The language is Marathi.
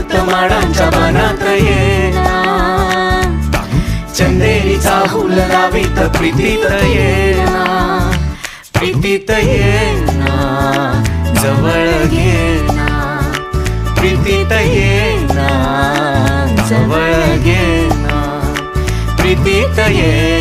अमृत माडांच्या मनात ये चंदेरीचा हुल लावित प्रीतीत येना प्रीतीत ये जवळ घे प्रीतीत ये जवळ घेना प्रीतीत ये